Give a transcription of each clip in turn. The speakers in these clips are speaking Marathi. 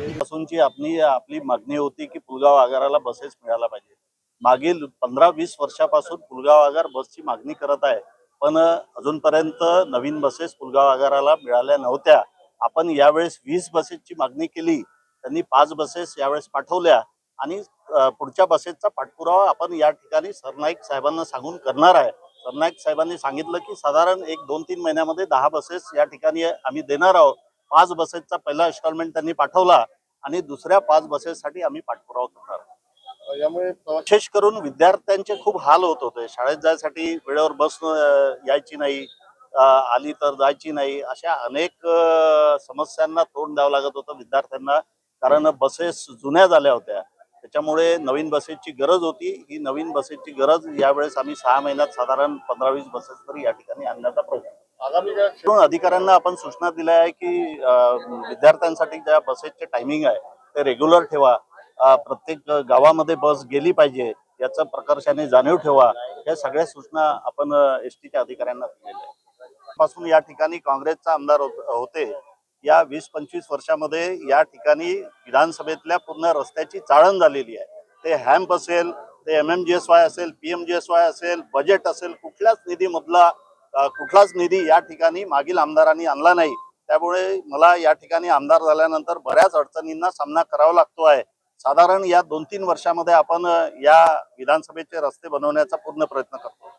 पासूनची आपली आपली मागणी होती की पुलगाव आगाराला बसेस मिळायला पाहिजे. मागील पंधरा वीस वर्षापासून पुलगाव आगार बसची मागणी करत आहे. पण अजूनपर्यंत नवीन बसेस पुलगाव आगाराला मिळाल्या नव्हत्या. आपण यावेळेस वीस बसेसची मागणी केली. त्यांनी पाच बसेस यावेळेस पाठवल्या. आणि पुढच्या बसेसचा पाठपुरावा आपण या ठिकाणी सरनाईक साहेबांना सांगून करणार आहे. सरनाईक साहेबांनी सांगितलं की साधारण एक दोन तीन महिन्यामध्ये दहा बसेस या ठिकाणी आम्ही देणार आहोत. पाच बसेसचा पहिला इन्स्टॉलमेंट त्यांनी पाठवला आणि दुसऱ्या पाच बसेससाठी आम्ही पाठपुरावा करणार. यामुळे विशेष करून विद्यार्थ्यांचे खूप हाल होत होते. शाळेत जायसाठी वेळेवर बस यायची नाही आली तर जायची नाही अशा अनेक समस्यांना तोंड द्यावं लागत होतं विद्यार्थ्यांना. कारण बसेस जुन्या झाल्या होत्या. त्याच्यामुळे नवीन बसेसची गरज होती. ही नवीन बसेसची गरज यावेळेस आम्ही सहा महिन्यात साधारण पंधरा वीस बसेस तरी या ठिकाणी आणण्याचा प्रयत्न म्हणून अधिकाऱ्यांना आपण सूचना दिल्या आहे की विद्यार्थ्यांसाठी ज्या बसेसचे टायमिंग आहे ते रेग्युलर ठेवा. प्रत्येक गावामध्ये बस गेली पाहिजे याचं प्रकर्षाने जाणीव ठेवा. या सगळ्या सूचना आपण एस टीच्या अधिकाऱ्यांना दिलेल्या आहेत. पासून या ठिकाणी काँग्रेसचा आमदार होते या वीस पंचवीस वर्षामध्ये या ठिकाणी विधानसभेतल्या पूर्ण रस्त्याची चाळण झालेली आहे. ते हॅम्प असेल ते M M G S Y असेल P M G S Y असेल बजेट असेल कुठल्याच निधीमधला कुठलाच निधी या ठिकाणी मागील आमदारांनी आणला नाही. त्यामुळे मला या ठिकाणी आमदार झाल्यानंतर बऱ्याच अडचणींना सामना करावा लागतो आहे. साधारण या दोन तीन वर्षामध्ये आपण या विधानसभेचे रस्ते बनवण्याचा पूर्ण प्रयत्न करतो.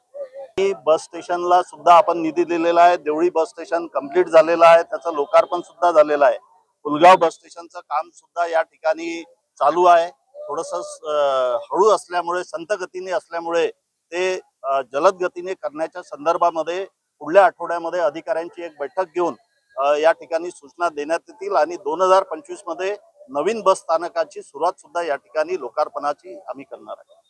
बस स्टेशनला सुद्धा आपण निधी दिलेला आहे. देवळी बस स्टेशन कंप्लीट झालेलं आहे. त्याचं लोकार्पण सुद्धा झालेलं आहे. पुलगाव बस स्टेशनचं काम सुद्धा या ठिकाणी चालू आहे. थोडस हळू असल्यामुळे संत गतीने असल्यामुळे ते जलद गतीने करण्याच्या संदर्भामध्ये पुढल्या आठवड्यामध्ये अधिकाऱ्यांची एक बैठक घेऊन या ठिकाणी सूचना देण्यात येतील आणि दोन हजार पंचवीसमध्ये नवीन बस स्थानकाची सुरुवात सुद्धा या ठिकाणी लोकार्पणाची आम्ही करणार आहे.